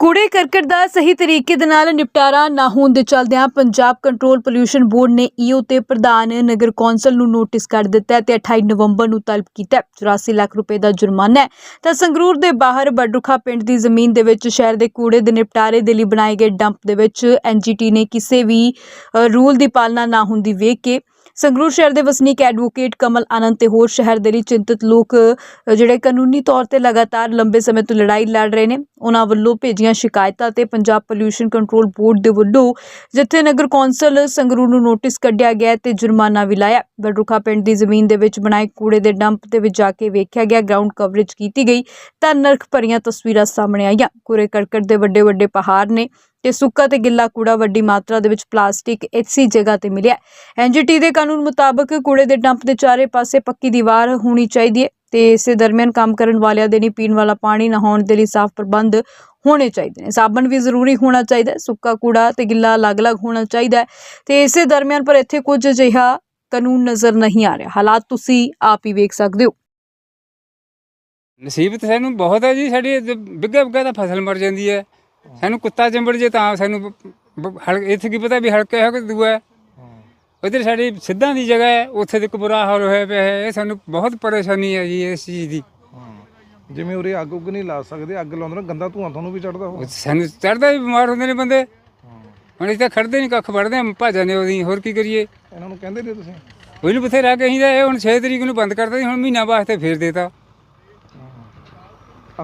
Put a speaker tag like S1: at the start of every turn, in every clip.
S1: ਕੂੜੇ ਕਰਕਟ ਦਾ ਸਹੀ ਤਰੀਕੇ ਦੇ ਨਾਲ ਨਿਪਟਾਰਾ ਨਾ ਹੋਣ ਦੇ ਚਲਦਿਆਂ ਪੰਜਾਬ ਕੰਟਰੋਲ ਪੋਲਿਊਸ਼ਨ ਬੋਰਡ ਨੇ ਈਓ ਤੇ ਪ੍ਰਧਾਨ ਨਗਰ ਕੌਂਸਲ ਨੂੰ ਨੋਟਿਸ ਕਰ ਦਿੱਤਾ ਹੈ ਤੇ 28 ਨਵੰਬਰ ਨੂੰ ਤਲਬ ਕੀਤਾ ਹੈ। 84 ਲੱਖ ਰੁਪਏ ਦਾ ਜੁਰਮਾਨਾ ਹੈ। ਤਾਂ ਸੰਗਰੂਰ ਦੇ ਬਾਹਰ ਬਡਰੁਖਾ ਪਿੰਡ ਦੀ ਜ਼ਮੀਨ ਦੇ ਵਿੱਚ ਸ਼ਹਿਰ ਦੇ ਕੂੜੇ ਦੇ ਨਿਪਟਾਰੇ ਦੇ ਲਈ ਬਣਾਏ ਗਏ ਡੰਪ ਦੇ ਵਿੱਚ ਐਨਜੀਟੀ ਨੇ ਕਿਸੇ ਵੀ ਅ, ਰੂਲ ਦੀ ਪਾਲਣਾ ਨਾ ਹੁੰਦੀ ਵੇਖ ਕੇ ਸੰਗਰੂਰ ਸ਼ਹਿਰ ਦੇ ਵਸਨੀਕ ਐਡਵੋਕੇਟ ਕਮਲ ਆਨੰਦ ਤੇ ਹੋਰ ਸ਼ਹਿਰ ਦੇ ਲਈ ਚਿੰਤਤ ਲੋਕ ਜਿਹੜੇ ਕਾਨੂੰਨੀ ਤੌਰ ਤੇ ਲਗਾਤਾਰ ਲੰਬੇ ਸਮੇਂ ਤੋਂ ਲੜਾਈ ਲੜ ਰਹੇ ਨੇ, ਉਹਨਾਂ ਵੱਲੋਂ ਭੇਜੀਆਂ ਸ਼ਿਕਾਇਤਾਂ ਤੇ ਪੰਜਾਬ ਪੋਲਿਊਸ਼ਨ ਕੰਟਰੋਲ ਬੋਰਡ ਦੇ ਵੱਲੋਂ ਜਿੱਥੇ ਨਗਰ ਕੌਂਸਲ ਸੰਗਰੂਰ ਨੂੰ ਨੋਟਿਸ ਕੱਢਿਆ ਗਿਆ ਤੇ ਜੁਰਮਾਨਾ ਵੀ ਲਾਇਆ। ਬਡਰੁਖਾ ਪਿੰਡ ਦੀ ਜ਼ਮੀਨ ਦੇ ਵਿੱਚ ਬਣਾਏ ਕੂੜੇ ਦੇ ਡੰਪ ਦੇ ਵਿੱਚ ਜਾ ਕੇ ਵੇਖਿਆ ਗਿਆ ਗਰਾਊਂਡ ਕਵਰੇਜ ਕੀਤੀ ਗਈ ਤਾਂ ਨਰਕ ਭਰੀਆਂ ਤਸਵੀਰਾਂ ਸਾਹਮਣੇ ਆਈਆਂ। ਕੂੜੇ ਕਰਕਟ ਦੇ ਵੱਡੇ ਵੱਡੇ ਪਹਾੜ ਨੇ ਤੇ ਸੁੱਕਾ ਤੇ ਗਿੱਲਾ ਕੂੜਾ ਵੱਡੀ ਮਾਤਰਾ ਦੇ ਵਿੱਚ ਪਲਾਸਟਿਕ ਇਸੇ ਜਗ੍ਹਾ ਤੇ ਮਿਲਿਆ ਐਨਜੀਟੀ ਦੇ ਕਾਨੂੰਨ ਮੁਤਾਬਕ ਕੂੜੇ ਦੇ ਡੰਪ ਦੇ ਚਾਰੇ ਪਾਸੇ ਪੱਕੀ ਦੀਵਾਰ ਹੋਣੀ ਚਾਹੀਦੀ ਹੈ ਤੇ ਇਸੇ ਦਰਮਿਆਨ ਕੰਮ ਕਰਨ ਵਾਲਿਆਂ ਦੇ ਲਈ ਪੀਣ ਵਾਲਾ ਪਾਣੀ ਨਹਾਉਣ ਦੇ ਲਈ ਸਾਫ਼ ਪ੍ਰਬੰਧ ਹੋਣੇ ਚਾਹੀਦੇ ਨੇ। ਸਾਬਣ ਵੀ ਜ਼ਰੂਰੀ ਹੋਣਾ ਚਾਹੀਦਾ ਸੁੱਕਾ ਕੂੜਾ ਤੇ ਗਿੱਲਾ ਅਲੱਗ-ਅਲੱਗ ਹੋਣਾ ਚਾਹੀਦਾ ਹੈ ਤੇ ਇਸੇ ਦਰਮਿਆਨ ਪਰ ਇੱਥੇ ਕੁਝ ਅਜਿਹਾ ਕਾਨੂੰਨ ਨਜ਼ਰ ਨਹੀਂ ਆ ਰਿਹਾ। ਹਾਲਾਤ ਤੁਸੀਂ ਆਪ ਹੀ ਵੇਖ ਸਕਦੇ ਹੋ।
S2: ਨਸੀਬਤ ਸਾਨੂੰ ਬਹੁਤ ਹੈ ਜੀ, ਸਾਡੀ ਬਿੱਗਾ ਬਿੱਗਾ ਤਾਂ ਫਸਲ ਮਰ ਜਾਂਦੀ ਹੈ। ਸਾਨੂੰ ਕੁੱਤਾ ਚੰਬੜ ਜੇ ਤਾਂ ਸਾਨੂੰ ਹਲ ਇੱਥੇ ਕੀ ਪਤਾ ਵੀ ਹਲਕੇ ਹੈ ਕਿ ਦੂਆ ਹੈ। ਉਧਰ ਸਾਡੀ ਸਿੱਧਾਂ ਦੀ ਜਗ੍ਹਾ ਹੈ ਉੱਥੇ ਤੇ ਬੁਰਾ ਹਾਲ ਹੋਇਆ ਪਿਆ ਹੈ ਇਹ ਸਾਨੂੰ ਬਹੁਤ ਪਰੇਸ਼ਾਨੀ ਹੈ ਜੀ ਇਸ ਚੀਜ਼ ਦੀ।
S3: ਜਿਵੇਂ ਉਰੇ ਅੱਗ ਉੱਗ ਨਹੀਂ ਲਾ ਸਕਦੇ ਅੱਗ ਲਾਉਂਦੇ ਨੇ ਗੰਦਾ ਧੂਆਂ ਤੁਹਾਨੂੰ ਵੀ ਚੜਦਾ
S2: ਉਹ ਸਾਨੂੰ ਚੜਦਾ ਵੀ ਬਿਮਾਰ ਹੁੰਦੇ ਨੇ ਬੰਦੇ। ਹੁਣ ਇੱਥੇ ਖੜਦੇ ਨਹੀਂ ਕੱਖ ਵੜਦੇ ਭਾਜਾ ਨੇ ਉਹਦੀ ਹੋਰ ਕੀ ਕਰੀਏ?
S3: ਇਹਨਾਂ ਨੂੰ ਕਹਿੰਦੇ ਨੇ ਤੁਸੀਂ?
S2: ਉਹਨੂੰ ਬਥੇਰਾ ਕਹੀਦਾ ਇਹ ਹੁਣ 6 ਤਰੀਕ ਨੂੰ ਬੰਦ ਕਰਤਾ ਜੀ ਹੁਣ ਮਹੀਨਾ ਵਾਸਤੇ ਫੇਰ ਦੇਤਾ।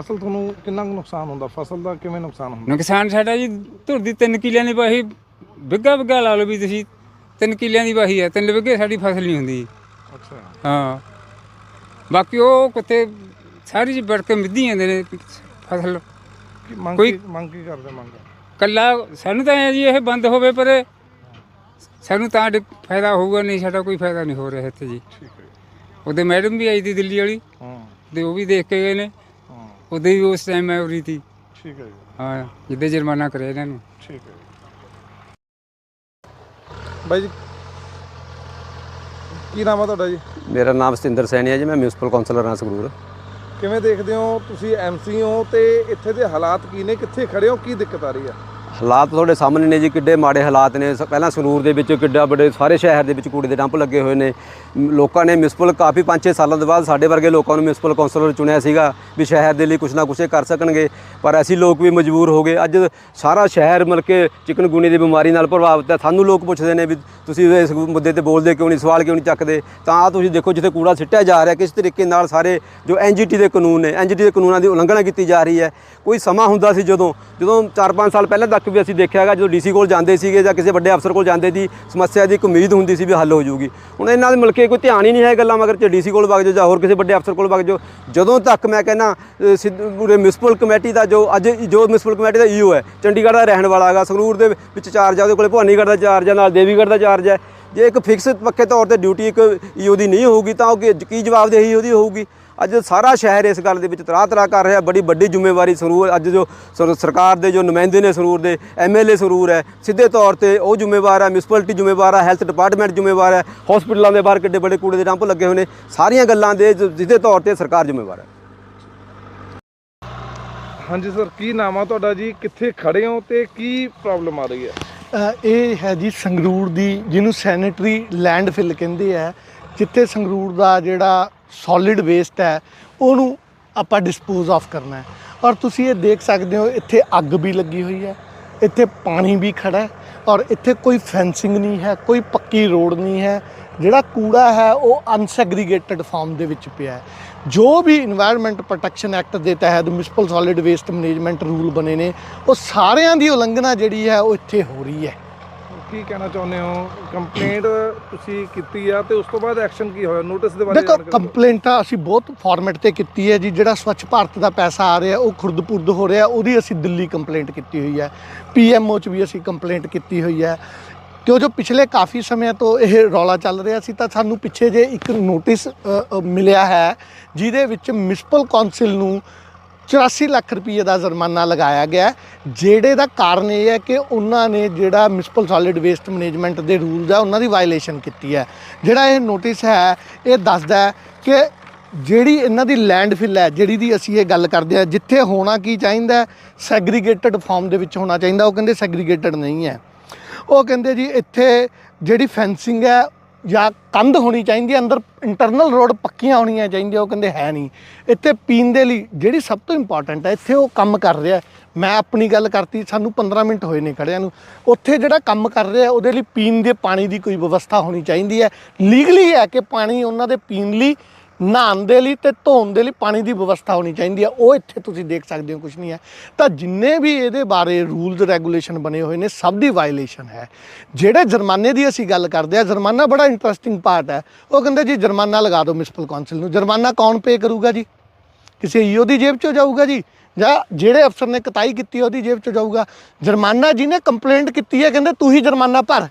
S3: ਅਸਲ ਤੁਹਾਨੂੰ ਕਿੰਨਾ ਕੁ ਨੁਕਸਾਨ ਹੁੰਦਾ? ਫਸਲ ਦਾ ਕਿਵੇਂ ਨੁਕਸਾਨ ਹੁੰਦਾ?
S2: ਨੁਕਸਾਨ ਸਾਡਾ ਜੀ ਧੁਰ ਦੀ 3 ਕਿੱਲਿਆਂ ਦੀ ਵਾਹੀ ਬਿੱਗਾ ਬਿੱਗਾ ਲਾ ਲਓ ਵੀ ਤੁਸੀਂ 3 ਕਿੱਲਿਆਂ ਦੀ ਵਾਹੀ ਹੈ ਤਿੰਨ ਬਿੱਗੇ ਸਾਡੀ ਫਸਲ ਨਹੀਂ ਹੁੰਦੀ।
S3: ਅੱਛਾ।
S2: ਹਾਂ। ਬਾਕੀ ਉਹ ਕੁੱਤੇ ਸਾਰੀ ਜੀ ਵੜ ਕੇ ਮਿੱਧੀ ਜਾਂਦੇ ਨੇ ਫਸਲ।
S3: ਕੀ ਮੰਗ
S2: ਕੋਈ-
S3: ਕੀ ਮੰਗ ਕੀ ਕਰਦੇ ਮੰਗ?
S2: ਕੱਲਾ ਸਾਨੂੰ ਤਾਂ ਐ ਜੀ ਇਹ ਬੰਦ ਹੋਵੇ ਪਰ ਸਾਨੂੰ ਤਾਂ ਡ- ਫਾਇਦਾ ਹੋਊਗਾ ਨਹੀਂ ਸਾਡਾ ਕੋਈ ਫਾਇਦਾ ਨਹੀਂ ਹੋ ਰਿਹਾ ਇੱਥੇ ਜੀ।
S3: ਠੀਕ ਹੈ।
S2: ਉਹਦੇ ਮੈਡਮ ਵੀ ਆਈ ਸੀ ਦਿੱਲੀ ਵਾਲੀ।
S3: ਹਾਂ।
S2: ਤੇ ਉਹ ਵੀ ਦੇਖ ਕੇ ਗਏ ਨੇ।
S3: ਹਾਂ
S2: ਉਹਦੇ ਵੀ ਉਸ ਟਾਈਮ ਮੈਂ ਉਰੀ ਸੀ।
S3: ਠੀਕ ਹੈ ਜੀ।
S2: ਹਾਂ ਜਿੱਦੇ ਜੁਰਮਾਨਾ ਕਰਿਆ ਇਹਨਾਂ ਨੂੰ।
S3: ਠੀਕ ਹੈ ਬਾਈ ਜੀ ਕੀ ਨਾਮ ਆ ਤੁਹਾਡਾ ਜੀ?
S4: ਮੇਰਾ ਨਾਮ ਸਤਿੰਦਰ ਸੈਣੀ ਹੈ ਜੀ ਮੈਂ ਮਿਊਨਿਸਪਲ ਕਾਉਂਸਲਰ ਹਾਂ ਸੰਗਰੂਰ।
S3: ਕਿਵੇਂ ਦੇਖਦੇ ਹੋ ਤੁਸੀਂ ਐਮਸੀ ਹੋ ਤੇ ਇੱਥੇ ਦੇ ਹਾਲਾਤ ਕੀ ਨੇ? ਕਿੱਥੇ ਖੜੇ ਹੋ? ਕੀ ਦਿੱਕਤ ਆ ਰਹੀ ਆ?
S4: ਹਾਲਾਤ ਤੁਹਾਡੇ ਸਾਹਮਣੇ ਨੇ ਜੀ, ਕਿੱਡੇ ਮਾੜੇ ਹਾਲਾਤ ਨੇ। ਸ- ਪਹਿਲਾਂ ਸੰਗਰੂਰ ਦੇ ਵਿੱਚ ਕਿੱਡਾ ਵੱਡੇ, ਸਾਰੇ ਸ਼ਹਿਰ ਦੇ ਵਿੱਚ ਕੂੜੇ ਦੇ ਡੰਪ ਲੱਗੇ ਹੋਏ ਨੇ। ਲੋਕਾਂ ਨੇ ਮਿਊਨਿਸਪਲ ਕਾਫੀ 5-6 ਸਾਲਾਂ ਤੋਂ ਬਾਅਦ ਸਾਡੇ ਵਰਗੇ ਲੋਕਾਂ ਨੂੰ ਮਿਊਨਿਸਪਲ ਕਾਉਂਸਲਰ ਚੁਣਿਆ ਸੀਗਾ ਵੀ ਸ਼ਹਿਰ ਦੇ ਲਈ ਕੁਛ ਨਾ ਕੁਛ ਇਹ ਕਰ ਸਕਣਗੇ। ਪਰ ਅਸੀਂ ਲੋਕ ਵੀ ਮਜਬੂਰ ਹੋ ਗਏ। ਅੱਜ ਸਾਰਾ ਸ਼ਹਿਰ ਮਤਲਬ ਕਿ ਚਿਕਨਗੁਨੀ ਦੀ ਬਿਮਾਰੀ ਨਾਲ ਪ੍ਰਭਾਵਿਤ ਹੈ। ਸਾਨੂੰ ਲੋਕ ਪੁੱਛਦੇ ਨੇ ਵੀ ਤੁਸੀਂ ਇਸ ਮੁੱਦੇ ਤੇ ਬੋਲਦੇ ਕਿਉਂ ਨਹੀਂ, ਸਵਾਲ ਕਿਉਂ ਨਹੀਂ ਚੱਕਦੇ? ਤਾਂ ਆਹ ਤੁਸੀਂ ਦੇਖੋ ਜਿੱਥੇ ਕੂੜਾ ਸਿੱਟਿਆ ਜਾ ਰਿਹਾ, ਕਿਸ ਤਰੀਕੇ ਨਾਲ ਸਾਰੇ ਜੋ ਐਨਜੀਟੀ ਦੇ ਕਾਨੂੰਨ ਨੇ ਐਨਜੀਟੀ ਦੇ ਕਾਨੂੰਨਾਂ ਦੀ ਉਲੰਘਣਾ ਕੀਤੀ ਜਾ ਰਹੀ ਹੈ। ਕੋਈ ਸਮਾਂ ਹੁੰਦਾ ਸੀ ਜਦੋਂ ਜਦੋਂ 4-5 ਸਾਲ ਪਹਿਲਾਂ ਤੱਕ ਵੀ ਅਸੀਂ ਦੇਖਿਆ ਹੈਗਾ ਜਦੋਂ ਡੀਸੀ ਕੋਲ ਜਾਂਦੇ ਸੀਗੇ ਜਾਂ ਕਿਸੇ ਵੱਡੇ ਅਫਸਰ ਕੋਲ ਜਾਂਦੇ ਸੀ ਸਮੱਸਿਆ ਦੀ ਇੱਕ ਉਮੀਦ ਹੁੰਦੀ ਸੀ ਵੀ ਹੱਲ ਹੋ ਜਾਊਗੀ। ਹੁਣ ਇਹਨਾਂ ਦੇ ਮਿਲ ਕੇ ਕੋਈ ਧਿਆਨ ਹੀ ਨਹੀਂ ਹੈ ਗੱਲਾਂ, ਮਗਰ ਚ ਡੀਸੀ ਕੋਲ ਵਗ ਜਾਓ ਜਾਂ ਹੋਰ ਕਿਸੇ ਵੱਡੇ ਅਫਸਰ ਕੋਲ ਵਗ ਜਾਓ, ਜਦੋਂ ਤੱਕ ਮੈਂ ਕਹਿੰਦਾ ਪੂਰੇ ਮਿਊਨਿਸਪਲ ਕਮੇਟੀ ਦਾ ਜੋ ਅੱਜ ਜੋ ਮਿਊਨਿਸਪਲ ਕਮੇਟੀ ਦਾ ਈਓ ਹੈ, ਚੰਡੀਗੜ੍ਹ ਦਾ ਰਹਿਣ ਵਾਲਾ ਹੈਗਾ, ਸੰਗਰੂਰ ਦੇ ਵਿੱਚ ਚਾਰਜ ਆ, ਉਹਦੇ ਕੋਲੇ ਭਵਾਨੀਗੜ੍ਹ ਦਾ ਚਾਰਜ ਆ, ਨਾਲ ਦੇਵੀਗੜ੍ਹ ਦਾ ਚਾਰਜ ਹੈ। ਜੇ ਇੱਕ ਫਿਕਸ ਪੱਕੇ ਤੌਰ ਤੇ ਡਿਊਟੀ ਇੱਕ ਈਓ ਦੀ ਨਹੀਂ ਹੋਊਗੀ, ਤਾਂ ਉਹ ਕੀ ਕੀ ਜਵਾਬਦੇਹੀ ਉਹਦੀ ਹੋਊਗੀ? ਅੱਜ ਸਾਰਾ ਸ਼ਹਿਰ ਇਸ ਗੱਲ ਦੇ ਵਿੱਚ ਤਰਾ ਤਰਾ ਕਰ ਰਿਹਾ ਬੜੀ ਵੱਡੀ ਜ਼ਿੰਮੇਵਾਰੀ ਸਰੂਰ ਅੱਜ ਜੋ ਸਰ- ਸਰਕਾਰ ਦੇ ਜੋ ਨੁਮਾਇੰਦੇ ਨੇ ਸਰੂਰ ਦੇ ਐਮਐਲਏ ਸਰੂਰ ਹੈ ਸਿੱਧੇ ਤੌਰ ਤੇ ਉਹ ਜ਼ਿੰਮੇਵਾਰ ਹੈ ਮਿਊਨਿਸਪੈਲਿਟੀ ਜ਼ਿੰਮੇਵਾਰ ਹੈ ਹੈਲਥ ਡਿਪਾਰਟਮੈਂਟ ਜ਼ਿੰਮੇਵਾਰ ਹੈ ਹਸਪੀਟਲਾਂ ਦੇ ਬਾਹਰ ਕਿੱਡੇ ਵੱਡੇ ਕੂੜੇ ਦੇ ਡੰਪ ਲੱਗੇ ਹੋਏ ਨੇ ਸਾਰੀਆਂ ਗੱਲਾਂ ਦੇ ਸਿੱਧੇ ਤੌਰ ਤੇ ਸਰਕਾਰ ਜ਼ਿੰਮੇਵਾਰ ਹੈ।
S3: ਹਾਂਜੀ ਸਰ ਕੀ ਨਾਮ ਆ ਤੁਹਾਡਾ ਜੀ? ਕਿੱਥੇ ਖੜੇ ਹੋ ਤੇ ਕੀ ਪ੍ਰੋਬਲਮ ਆ ਰਹੀ ਹੈ?
S5: ਇਹ ਹੈ ਜੀ ਸੰਗਰੂਰ ਦੀ ਜਿਹਨੂੰ ਸੈਨੇਟਰੀ ਲੈਂਡਫਿਲ ਕਹਿੰਦੇ ਆ। ਜਿੱਥੇ ਸੰਗਰੂਰ ਦਾ ਜਿਹੜਾ ਸੋਲਿਡ ਵੇਸਟ ਹੈ, ਉਹਨੂੰ ਆਪਾਂ ਡਿਸਪੋਜ਼ ਆਫ ਕਰਨਾ ਹੈ। ਔਰ ਤੁਸੀਂ ਇਹ ਦੇਖ ਸਕਦੇ ਹੋ, ਇੱਥੇ ਅੱਗ ਵੀ ਲੱਗੀ ਹੋਈ ਹੈ, ਇੱਥੇ ਪਾਣੀ ਵੀ ਖੜਾ ਹੈ ਔਰ ਇੱਥੇ ਕੋਈ ਫੈਂਸਿੰਗ ਨਹੀਂ ਹੈ, ਕੋਈ ਪੱਕੀ ਰੋਡ ਨਹੀਂ ਹੈ। ਜਿਹੜਾ ਕੂੜਾ ਹੈ, ਉਹ ਅਨਸੈਗਰੀਗੇਟਡ ਫਾਰਮ ਦੇ ਵਿੱਚ ਪਿਆ ਹੈ। ਜੋ ਵੀ এনवायरमेंट ਪ੍ਰੋਟੈਕਸ਼ਨ ਐਕਟ ਦੇ ਤਹਿਤ municipal solid waste management rule ਬਣੇ ਨੇ, ਉਹ ਸਾਰਿਆਂ ਦੀ ਉਲੰਘਣਾ ਜਿਹੜੀ ਹੈ, ਉਹ ਇੱਥੇ ਹੋ ਰਹੀ ਹੈ।
S3: ਕੀ ਕਹਿਣਾ ਚਾਹੁੰਦੇ ਹੋ? ਕੰਪਲੇਂਟ ਤੁਸੀਂ ਕੀਤੀ ਆ ਤੇ ਉਸ ਤੋਂ ਬਾਅਦ ਐਕਸ਼ਨ ਕੀ ਹੋਇਆ? ਨੋਟਿਸ ਦੇ ਬਾਰੇ
S5: ਦੇਖੋ। ਕੰਪਲੇਂਟਾਂ ਅਸੀਂ ਬਹੁਤ ਫਾਰਮੈਟ ਤੇ ਕੀਤੀ ਹੈ ਜੀ। ਜਿਹੜਾ ਸਵੱਛ ਭਾਰਤ ਦਾ ਪੈਸਾ ਆ ਰਿਹਾ ਉਹ ਖੁਰਦ-ਪੁਰਦ ਹੋ ਰਿਹਾ ਉਹਦੀ ਅਸੀਂ ਦਿੱਲੀ ਕੰਪਲੇਂਟ ਕੀਤੀ ਹੋਈ ਹੈ। ਪੀਐਮਓ ਚ ਵੀ ਅਸੀਂ ਕੰਪਲੇਂਟ ਕੀਤੀ ਹੋਈ ਹੈ। ਕਿਉਂ ਜੋ ਪਿਛਲੇ ਕਾਫੀ ਸਮੇਂ ਤੋਂ ਇਹ ਰੌਲਾ ਚੱਲ ਰਿਹਾ ਸੀ ਤਾਂ ਸਾਨੂੰ ਪਿੱਛੇ ਜੇ ਇੱਕ ਨੋਟਿਸ ਮਿਲਿਆ ਹੈ ਜਿਹਦੇ ਵਿੱਚ ਮਿਊਨਿਸਪਲ ਕਾਉਂਸਲ ਨੂੰ 84 ਲੱਖ ਰੁਪਏ ਦਾ ਜੁਰਮਾਨਾ ਲਗਾਇਆ ਗਿਆ ਜਿਹੜੇ ਦਾ ਕਾਰਨ ਇਹ ਹੈ ਕਿ ਉਹਨਾਂ ਨੇ ਜਿਹੜਾ ਮਿਊਨਿਸਪਲ ਸੋਲਿਡ ਵੇਸਟ ਮੈਨੇਜਮੈਂਟ ਦੇ ਰੂਲਸ ਹੈ ਉਹਨਾਂ ਦੀ ਵਾਇਲੇਸ਼ਨ ਕੀਤੀ ਹੈ। ਜਿਹੜਾ ਇਹ ਨੋਟਿਸ ਹੈ, ਇਹ ਦੱਸਦਾ ਹੈ ਕਿ ਜਿਹੜੀ ਇਹਨਾਂ ਦੀ ਲੈਂਡਫਿਲ ਹੈ, ਜਿਹੜੀ ਦੀ ਅਸੀਂ ਇਹ ਗੱਲ ਕਰਦੇ ਆ ਜਿੱਥੇ ਹੋਣਾ ਕੀ ਚਾਹੀਦਾ ਸੈਗਰੀਗੇਟਡ ਫਾਰਮ ਦੇ ਵਿੱਚ ਹੋਣਾ ਚਾਹੀਦਾ, ਉਹ ਕਹਿੰਦੇ ਸੈਗਰੀਗੇਟਡ ਨਹੀਂ ਹੈ। ਉਹ ਕਹਿੰਦੇ ਜੀ ਇੱਥੇ ਜਿਹੜੀ ਫੈਂਸਿੰਗ ਹੈ ਜਾਂ ਕੰਧ ਹੋਣੀ ਚਾਹੀਦੀ ਹੈ, ਅੰਦਰ ਇੰਟਰਨਲ ਰੋਡ ਪੱਕੀਆਂ ਹੋਣੀਆਂ ਚਾਹੀਦੀਆਂ, ਉਹ ਕਹਿੰਦੇ ਹੈ ਨਹੀਂ। ਇੱਥੇ ਪੀਣ ਦੇ ਲਈ ਜਿਹੜੀ ਸਭ ਤੋਂ ਇੰਪੋਰਟੈਂਟ ਹੈ, ਇੱਥੇ ਉਹ ਕੰਮ ਕਰ ਰਿਹਾ ਮੈਂ ਆਪਣੀ ਗੱਲ ਕਰਤੀ, ਸਾਨੂੰ 15 ਮਿੰਟ ਹੋਏ ਨੇ ਖੜਿਆਂ ਨੂੰ। ਉੱਥੇ ਜਿਹੜਾ ਕੰਮ ਕਰ ਰਿਹਾ, ਉਹਦੇ ਲਈ ਪੀਣ ਦੇ ਪਾਣੀ ਦੀ ਕੋਈ ਵਿਵਸਥਾ ਹੋਣੀ ਚਾਹੀਦੀ ਹੈ। ਲੀਗਲੀ ਹੈ ਕਿ ਪਾਣੀ ਉਹਨਾਂ ਦੇ ਪੀਣ ਲਈ ਨਹਾਉਣ ਦੇ ਲਈ ਤੇ ਧੋਣ ਦੇ ਲਈ ਪਾਣੀ ਦੀ ਵਿਵਸਥਾ ਹੋਣੀ ਚਾਹੀਦੀ ਹੈ ਉਹ ਇੱਥੇ ਤੁਸੀਂ ਦੇਖ ਸਕਦੇ ਹੋ ਕੁਝ ਨਹੀਂ ਹੈ। ਤਾਂ ਜਿੰਨੇ ਵੀ ਇਹਦੇ ਬਾਰੇ ਰੂਲਸ ਰੈਗੂਲੇਸ਼ਨ ਬਣੇ ਹੋਏ ਨੇ, ਸਭ ਦੀ ਵਾਇਲੇਸ਼ਨ ਹੈ। ਜਿਹੜੇ ਜੁਰਮਾਨੇ ਦੀ ਅਸੀਂ ਗੱਲ ਕਰਦੇ ਆ ਜੁਰਮਾਨਾ ਬੜਾ ਇੰਟਰਸਟਿੰਗ ਪਾਰਟ ਹੈ। ਉਹ ਕਹਿੰਦੇ ਜੀ, ਜੁਰਮਾਨਾ ਲਗਾ ਦਿਓ ਮਿਊਨਿਸਪਲ ਕਾਉਂਸਲ ਨੂੰ। ਜੁਰਮਾਨਾ ਕੌਣ ਪੇ ਕਰੂਗਾ ਜੀ? ਕਿਸੇ ਈਓ ਦੀ ਜੇਬ ਚੋਂ ਜਾਊਗਾ ਜੀ? ਜਾਂ ਜਿਹੜੇ ਅਫਸਰ ਨੇ ਕਤਾਈ ਕੀਤੀ ਉਹਦੀ ਜੇਬ ਚੋਂ ਜਾਊਗਾ? ਜੁਰਮਾਨਾ ਜਿਹਨੇ ਕੰਪਲੇਂਟ ਕੀਤੀ ਹੈ, ਕਹਿੰਦੇ ਤੂੰ ਹੀ ਜੁਰਮਾਨਾ ਭਰ।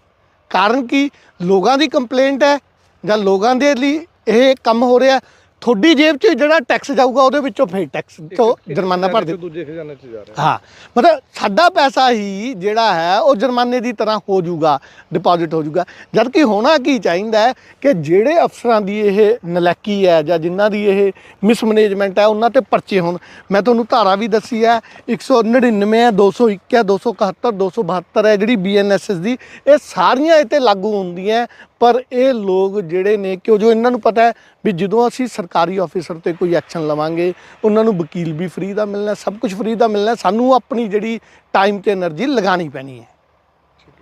S5: ਕਾਰਨ ਕੀ? ਲੋਕਾਂ ਦੀ ਕੰਪਲੇਂਟ ਹੈ ਜਾਂ ਲੋਕਾਂ ਦੇ ਲਈ ਇਹ ਕੰਮ ਹੋ ਰਿਹਾ ਤੁਹਾਡੀ ਜੇਬ 'ਚ ਜਿਹੜਾ ਟੈਕਸ ਜਾਊਗਾ ਉਹਦੇ ਵਿੱਚੋਂ ਫਿਰ ਟੈਕਸ ਤੋਂ ਜੁਰਮਾਨਾ ਭਰ ਦੇ
S3: ਦੂਜੇ ਖਜ਼ਾਨੇ 'ਚ ਜਾ ਰਿਹਾ
S5: ਹਾਂ ਮਤਲਬ ਸਾਡਾ ਪੈਸਾ ਹੀ ਜਿਹੜਾ ਹੈ ਉਹ ਜੁਰਮਾਨੇ ਦੀ ਤਰ੍ਹਾਂ ਹੋ ਜਾਊਗਾ ਡਿਪੋਜ਼ਿਟ ਹੋ ਜਾਊਗਾ। ਜਦ ਕਿ ਹੋਣਾ ਕੀ ਚਾਹੀਦਾ ਹੈ ਕਿ ਜਿਹੜੇ ਅਫਸਰਾਂ ਦੀ ਇਹ ਨਲੈਕੀ ਹੈ ਜਾਂ ਜਿਨ੍ਹਾਂ ਦੀ ਇਹ ਮਿਸਮੈਨੇਜਮੈਂਟ ਹੈ ਉਹਨਾਂ ਤੇ ਪਰਚੇ ਹੋਣ। ਮੈਂ ਤੁਹਾਨੂੰ ਧਾਰਾ ਵੀ ਦੱਸੀ ਹੈ 199 ਹੈ 201 ਹੈ 271 272 ਹੈ ਜਿਹੜੀ ਬੀਐਨਐਸਐਸ ਦੀ ਇਹ ਸਾਰੀਆਂ ਇਹ ਤੇ ਲਾਗੂ ਹੁੰਦੀਆਂ ਪਰ ਇਹ ਲੋਕ ਜਿਹੜੇ ਨੇ ਕਿਉਂ? ਜੋ ਇਹਨਾਂ ਨੂੰ ਪਤਾ ਹੈ ਵੀ ਜਦੋਂ ਅਸੀਂ ਸਰਕਾਰੀ ਆਫੀਸਰ ਤੇ ਕੋਈ ਐਕਸ਼ਨ ਲਵਾਂਗੇ, ਉਹਨਾਂ ਨੂੰ ਵਕੀਲ ਵੀ ਫ੍ਰੀ ਦਾ ਮਿਲਣਾ, ਸਭ ਕੁਝ ਫ੍ਰੀ ਦਾ ਮਿਲਣਾ, ਸਾਨੂੰ ਆਪਣੀ ਜਿਹੜੀ ਟਾਈਮ ਤੇ એનર્ਜੀ ਲਗਾਣੀ ਪੈਣੀ ਹੈ।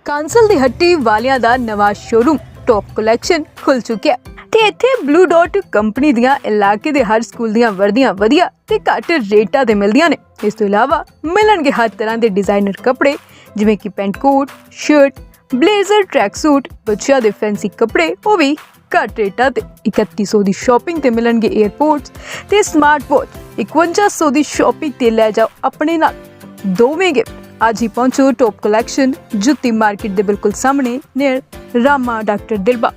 S1: ਕਾਂਸਲ ਦੀ ਹੱਟੀ ਵਾਲਿਆਂ ਦਾ ਨਵਾਂ ਸ਼ੋਰੂਮ ਟੌਪ ਕਲੈਕਸ਼ਨ ਖੁੱਲ ਚੁੱਕਿਆ ਤੇ ਇੱਥੇ ਬਲੂ ਡਾਟ ਕੰਪਨੀ ਦੀਆਂ ਇਲਾਕੇ ਦੇ ਹਰ ਸਕੂਲ ਦੀਆਂ ਵਰਦੀਆਂ ਵਧੀਆ ਤੇ ਘੱਟ ਰੇਟਾਂ ਤੇ ਮਿਲਦੀਆਂ ਨੇ। ਇਸ ਤੋਂ ਇਲਾਵਾ ਮਿਲਣਗੇ ਹਰ ਤਰ੍ਹਾਂ ਦੇ ਡਿਜ਼ਾਈਨਰ ਕੱਪੜੇ, ਜਿਵੇਂ ਕਿ pant coat shirt blazer track suit ਬੱਚਿਆਂ ਦੇ ਫੈਂਸੀ ਕੱਪੜੇ, ਉਹ ਵੀ ਘੱਟ ਰੇਟਾਂ ਤੇ 3100 ਦੀ ਸ਼ਾਪਿੰਗ ਤੇ ਮਿਲਣਗੇ 에ਅਰਪੋਰਟਸ ਤੇ ਸਮਾਰਟ ਵਾਚ 5100 ਦੀ ਸ਼ਾਪਿੰਗ ਤੇ ਲੈ ਜਾਓ ਆਪਣੇ ਨਾਲ ਦੋਵੇਂ ਗਿਫਟ ਅੱਜ ਹੀ ਪਹੁੰਚੋ ਟੌਪ ਕਲੈਕਸ਼ਨ ਜੁੱਤੀ ਮਾਰਕੀਟ ਦੇ ਬਿਲਕੁਲ ਸਾਹਮਣੇ ਨੇੜ ਰਾਮਾ ਡਾਕਟਰ ਦਿਲਬਾ